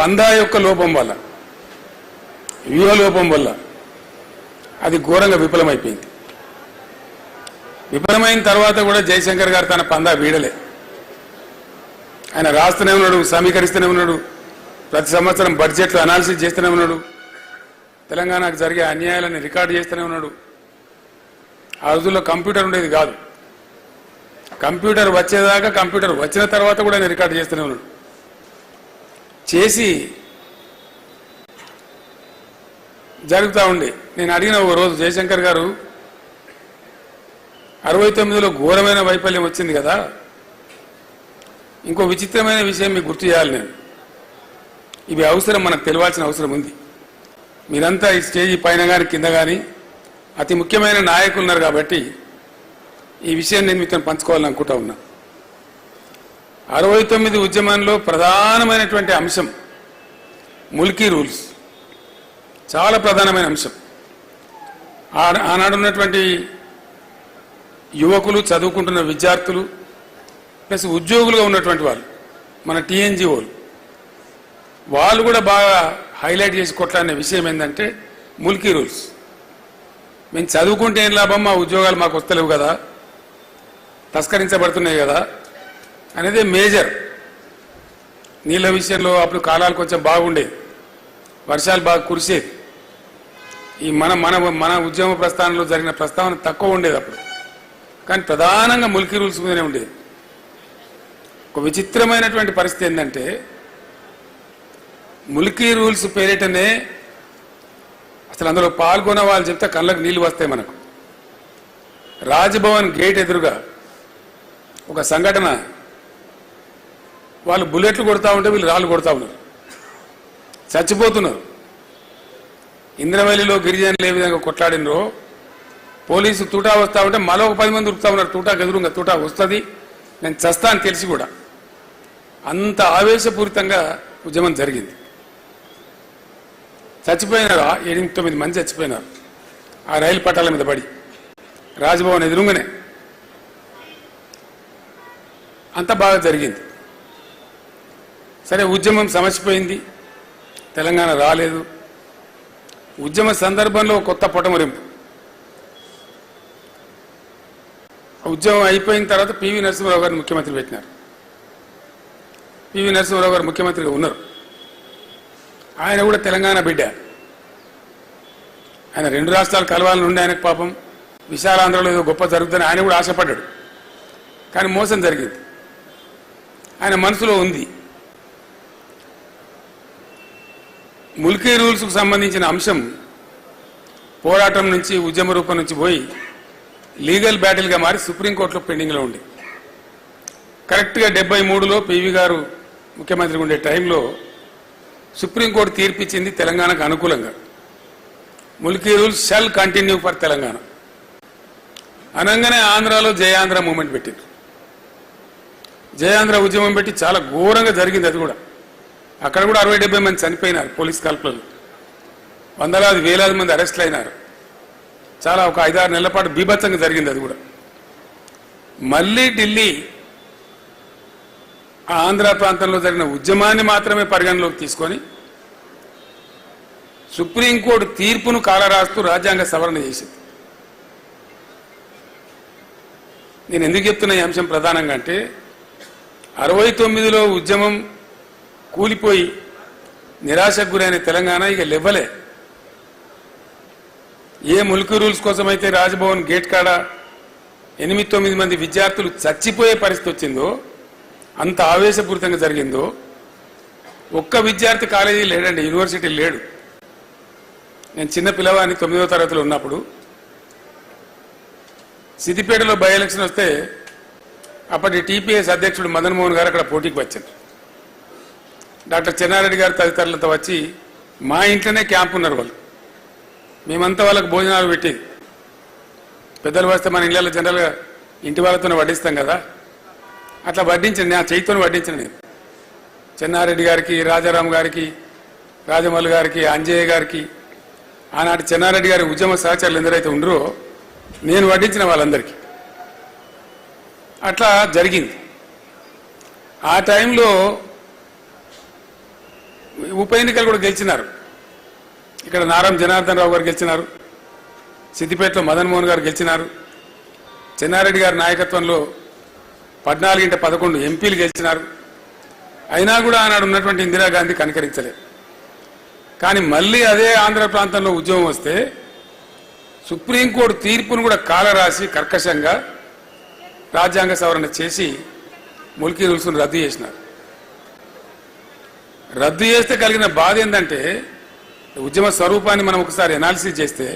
పందా యొక్క లోపం వల్ల వ్యూహలోపం వల్ల అది ఘోరంగా విఫలమైపోయింది. విఫలమైన తర్వాత కూడా జయశంకర్ గారు తన పందా వీడలే. ఆయన రాస్తూనే ఉన్నాడు సమీకరిస్తూనే ఉన్నాడు ప్రతి సంవత్సరం బడ్జెట్లు అనాలిసిస్ చేస్తూనే ఉన్నాడు తెలంగాణకు జరిగే అన్యాయాలని రికార్డు చేస్తూనే ఉన్నాడు. ఆ రోజుల్లో కంప్యూటర్ ఉండేది కాదు. కంప్యూటర్ వచ్చేదాకా కంప్యూటర్ వచ్చిన తర్వాత కూడా ఆయన రికార్డు చేస్తూనే ఉన్నాడు. చేసి జరుగుతూ ఉండే. నేను అడిగిన ఒక రోజు జయశంకర్ గారు అరవై తొమ్మిదిలో ఘోరమైన వైఫల్యం వచ్చింది కదా. ఇంకో విచిత్రమైన విషయం మీకు గుర్తు చేయాలి నేను. ఇవి అవసరం మనకు తెలియాల్సిన అవసరం ఉంది. మీరంతా ఈ స్టేజీ పైన కానీ కింద కానీ అతి ముఖ్యమైన నాయకులు ఉన్నారు కాబట్టి ఈ విషయం నేను మీతో పంచుకోవాలనుకుంటా ఉన్నాను ఉన్నా. అరవై తొమ్మిది ఉద్యమంలో ప్రధానమైనటువంటి అంశం ముల్కీ రూల్స్. చాలా ప్రధానమైన అంశం. ఆనాడు ఉన్నటువంటి యువకులు చదువుకుంటున్న విద్యార్థులు ప్లస్ ఉద్యోగులుగా ఉన్నటువంటి వాళ్ళు మన టీఎన్జిఓలు వాళ్ళు కూడా బాగా హైలైట్ చేసి కొట్లాడిన విషయం ఏంటంటే ముల్కీ రూల్స్. మేము చదువుకుంటే ఏం లాభం? మా ఉద్యోగాలు మాకు వస్తలేవు కదా. తస్కరించబడుతున్నాయి కదా. అనేది మేజర్. నీళ్ళ విషయంలో అప్పుడు కాలాలు కొంచెం బాగుండేది వర్షాలు బాగా కురిసేది. ఈ మన మన మన ఉద్యమ ప్రస్థానంలో జరిగిన ప్రస్తావన తక్కువ ఉండేది అప్పుడు. కానీ ప్రధానంగా ములికి రూల్స్ మీదనే ఉండేది. ఒక విచిత్రమైనటువంటి పరిస్థితి ఏంటంటే ములికి రూల్స్ పేరిటనే అసలు అందులో పాల్గొన్న వాళ్ళు చెప్తే కళ్ళకు నీళ్ళు వస్తాయి మనకు. రాజ్భవన్ గేట్ ఎదురుగా ఒక సంఘటన వాళ్ళు బుల్లెట్లు కొడతా ఉంటే వీళ్ళు రాళ్ళు కొడతా ఉన్నారు. చచ్చిపోతున్నారు. ఇంద్రవల్లిలో గిరిజనులు ఏ విధంగా కొట్లాడినరో పోలీసు తూటా వస్తా ఉంటే మరో ఒక పది మంది ఉరుకుతా ఉన్నారు. తూటా గదురుగా తూటా వస్తుంది. నేను చస్తా అని తెలిసి కూడా అంత ఆవేశపూరితంగా ఉద్యమం జరిగింది. చచ్చిపోయినారు? ఎనిమిది తొమ్మిది మంది చచ్చిపోయినారు. ఆ రైలు పట్టాల మీద పడి. రాజ్భవన్ ఎదురుగానే. అంత బాగా జరిగింది. సరే ఉద్యమం సమసిపోయింది. తెలంగాణ రాలేదు. ఉద్యమ సందర్భంలో కొత్త పొటమరింపు. ఉద్యమం అయిపోయిన తర్వాత పివి నరసింహారావు గారిని ముఖ్యమంత్రి పెట్టినారు. పివి నరసింహారావు గారు ముఖ్యమంత్రిగా ఉన్నారు. ఆయన కూడా తెలంగాణ బిడ్డ. ఆయన రెండు రాష్ట్రాలు కలవాలని ఉండే ఆయనకు పాపం. విశాలాంధ్రలో ఏదో గొప్ప జరుగుతుందని ఆయన కూడా ఆశపడ్డాడు. కానీ మోసం జరిగింది. ఆయన మనసులో ఉంది. ముల్కీ రూల్స్కు సంబంధించిన అంశం పోరాటం నుంచి ఉద్యమ రూపం నుంచి పోయి లీగల్ బ్యాటిల్గా మారి సుప్రీంకోర్టులో పెండింగ్లో ఉంది. కరెక్ట్గా డెబ్బై మూడులో పివి గారు ముఖ్యమంత్రిగా ఉండే టైంలో సుప్రీంకోర్టు తీర్పిచ్చింది తెలంగాణకు అనుకూలంగా. Mulki rules shall continue for Telangana. అనగానే ఆంధ్రాలో జయాంధ్ర మూమెంట్ పెట్టింది జయాంధ్ర ఉద్యమం పెట్టి చాలా ఘోరంగా జరిగింది అది కూడా. అక్కడ కూడా అరవై డెబ్బై మంది చనిపోయినారు పోలీస్ కాల్పులలో వందలాది వేలాది మంది అరెస్ట్లు అయినారు. చాలా ఒక ఐదారు నెలల పాటు బీభత్సంగా జరిగింది అది కూడా. మళ్ళీ ఢిల్లీ ఆంధ్ర ప్రాంతంలో జరిగిన ఉద్యమాన్ని మాత్రమే పరిగణలోకి తీసుకొని సుప్రీంకోర్టు తీర్పును కాలరాస్తూ రాజ్యాంగ సవరణ చేసింది. నేను ఎందుకు చెప్తున్న ఈ అంశం ప్రధానంగా అంటే అరవై తొమ్మిదిలో ఉద్యమం కూలిపోయి నిరాశకు గురైన తెలంగాణ ఇక లెవ్వలే ఏ ముల్క్ రూల్స్ కోసమైతే రాజ్భవన్ గేట్ కాడ ఎనిమిది తొమ్మిది మంది విద్యార్థులు చచ్చిపోయే పరిస్థితి వచ్చిందో అంత ఆవేశపూరితంగా జరిగిందో ఒక్క విద్యార్థి కాలేజీ లేడండి యూనివర్సిటీ లేడు. నేను చిన్న పిల్లవాడిని తొమ్మిదవ తరగతిలో ఉన్నప్పుడు సిద్దిపేటలో బై ఎలక్షన్ వస్తే అప్పటి టీపీఎస్ అధ్యక్షుడు మదన్ మోహన్ గారు అక్కడ పోటీకి వచ్చారు. డాక్టర్ చెన్నారెడ్డి గారు తదితరులతో వచ్చి మా ఇంట్లోనే క్యాంప్ ఉన్నారు వాళ్ళు. మేమంతా వాళ్ళకి భోజనాలు పెట్టేది పెద్దలు వస్తే మన ఇళ్ళలో జనరల్గా ఇంటి వాళ్ళతోనే వడ్డిస్తాం కదా. అట్లా వడ్డించండి నా చేతితోనే వడ్డించను నేను. చెన్నారెడ్డి గారికి రాజారాం గారికి రాజమౌళి గారికి అంజయ్య గారికి ఆనాటి చెన్నారెడ్డి గారి ఉద్యమ సహచరులు ఎందరైతే ఉండరో నేను వడ్డించిన వాళ్ళందరికీ. అట్లా జరిగింది. ఆ టైంలో ఉప ఎన్నికలు కూడా గెలిచినారు. ఇక్కడ నారం జనార్దన్ రావు గారు గెలిచినారు. సిద్దిపేటలో మదన్ మోహన్ గారు గెలిచినారు. చెన్నారెడ్డి గారి నాయకత్వంలో పద్నాలుగింట పదకొండు ఎంపీలు గెలిచినారు. అయినా కూడా ఆనాడు ఉన్నటువంటి ఇందిరాగాంధీ కనికరించలేదు కానీ మళ్ళీ అదే ఆంధ్ర ప్రాంతంలో ఉద్యమం వస్తే సుప్రీంకోర్టు తీర్పును కూడా కాలరాసి కర్కశంగా రాజ్యాంగ సవరణ చేసి ముల్కీ రూల్స్ను రద్దు చేసినారు. రద్దు చేస్తే కలిగిన బాధ ఏంటంటే ఉద్యమ స్వరూపాన్ని మనం ఒకసారి అనాలిసిస్ చేస్తే